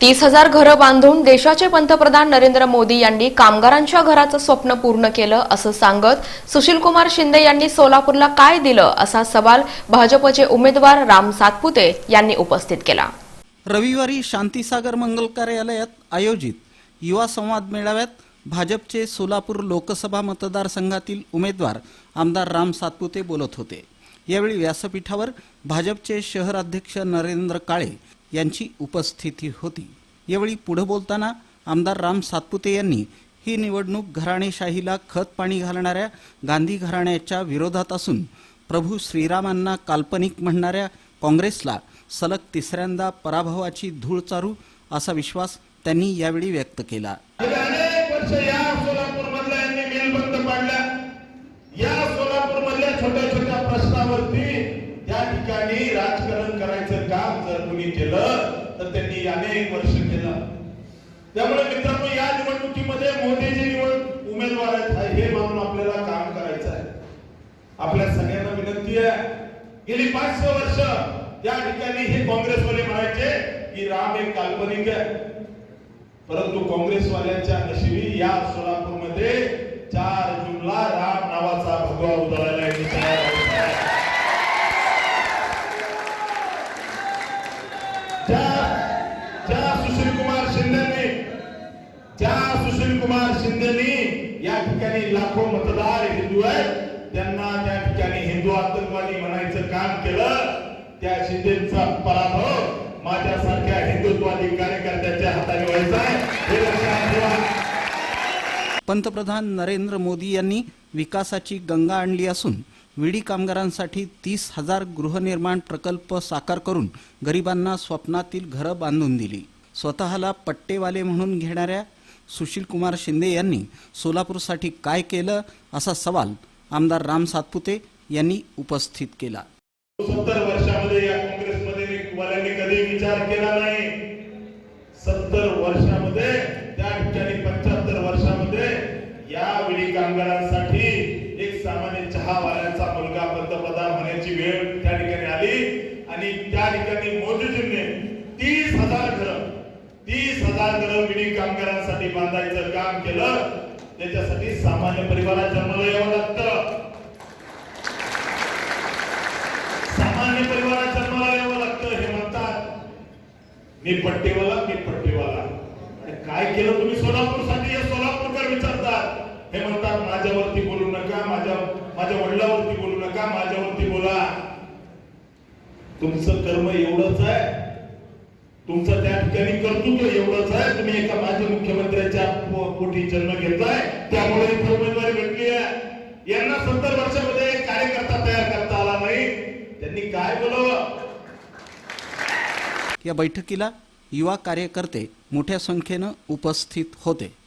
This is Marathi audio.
तीस हजार घरं बांधून देशाचे पंतप्रधान नरेंद्र मोदी यांनी कामगारांच्या घराचं स्वप्न पूर्ण केलं असं सांगत सुशीलकुमार शिंदे यांनी सोलापूरला काय दिलं असा सवाल भाजपचे उमेदवार राम सातपुते यांनी उपस्थित केला. रविवारी शांतीसागर मंगल कार्यालयात आयोजित युवा संवाद मेळाव्यात भाजपचे सोलापूर लोकसभा मतदारसंघातील उमेदवार आमदार राम सातपुते बोलत होते. यावेळी व्यासपीठावर भाजपचे शहर अध्यक्ष नरेंद्र काळे यांची उपस्थिती होती. यावेळी पुढे बोलताना आमदार राम सातपुते यांनी ही निवडणूक घराणेशाहीला खत पाणी घालणाऱ्या गांधी घराण्याच्या विरोधात असून प्रभू श्रीरामांना काल्पनिक म्हणणाऱ्या काँग्रेसला सलग तिसऱ्यांदा पराभवाची धूळ चारू असा विश्वास त्यांनी यावेळी व्यक्त केला. या सोलापूर मधल्या छोट्या वरती त्या ठिकाणी राजकारण करायचं काम जर कुणी केलं तर त्यांनी अनेक वर्ष केलं. त्यामुळे मित्रांनो या निवडणुकीमध्ये मोदी जे निवड उमेदवार आहेत. हे मानून आपल्याला काम करायचं आहे. आपल्या सगळ्यांना विनंती आहे. गेली पाचशे वर्ष त्या ठिकाणी हे काँग्रेसवाले म्हणायचे की राम एक काल्पनिक आहे. परंतु काँग्रेसवाल्यांच्या नशिबी या सोलापूरमध्ये चार जूनला राम ज्या सुशील कुमार शिंदेनी या ठिकाणी लाखो मतदार हिंदू आहेत त्यांना त्या ठिकाणी हिंदू आतंकवादी म्हणायचं काम केलं. त्या शिंदेचा पराभव माझ्यासारख्या हिंदुत्वादी कार्यकर्त्याच्या हाताने व्हायचा आहे. हे लक्षात ठेवा. पंतप्रधान नरेंद्र मोदी यांनी विकासाची गंगा आणली असून विडी कामगारांसाठी तीस हजार गृहनिर्माण प्रकल्प साकार करून गरिबांना स्वप्नातील घरं बांधून दिली. स्वतःला पट्टेवाले म्हणून घेणाऱ्या सुशील कुमार शिंदे यांनी सोलापूरसाठी काय केलं असा सवाल आमदार राम सातपुते यांनी उपस्थित केला. सत्तर वर्षामध्ये या काँग्रेसमध्ये कधी विचार केला नाही. सत्तर वर्षामध्ये त्या ठिकाणी पंच्याहत्तर वर्षामध्ये या विडी कामगारांसाठी एक सामान्य चहावाल्याचा मुलगा पंतप्रधान होण्याची वेळ त्या ठिकाणी आली. आणि त्या ठिकाणी मोदीजींनी तीस हजार घर तीस हजार घर विडी कामगारांना कामगारांसाठी बांधायचं काम केलं त्याच्यासाठी सामान्य परिवारात जन्माला यावं लागतं. सामान्य परिवारात जन्माला यावं लागतं हे म्हणतात मी पट्टेवाला मी पट्टेवाला. आणि काय केलं तुम्ही सोलापूरसाठी हे सोलापूरकर विचारतात. हे म्हणतात माझ्यावरती बोलू नका माझ्या माझ्या वडिलावरती बोलू नका माझ्यावरती बोला. तुमचं कर्म एवढंच आहे तुमचं त्या ठिकाणी कर्तृत्व एवढंच आहे. तुम्ही एका माजी मुख्यमंत्र्याच्या पोटी जन्म घेतलाय. त्यामुळे इथं उमेदवारी भेटली आहे. यांना सत्तर वर्षामध्ये कार्यकर्ता तयार करता आला नाही. त्यांनी काय बोलावं? या बैठकीला युवा कार्यकर्ते मोठ्या संख्येनं उपस्थित होते.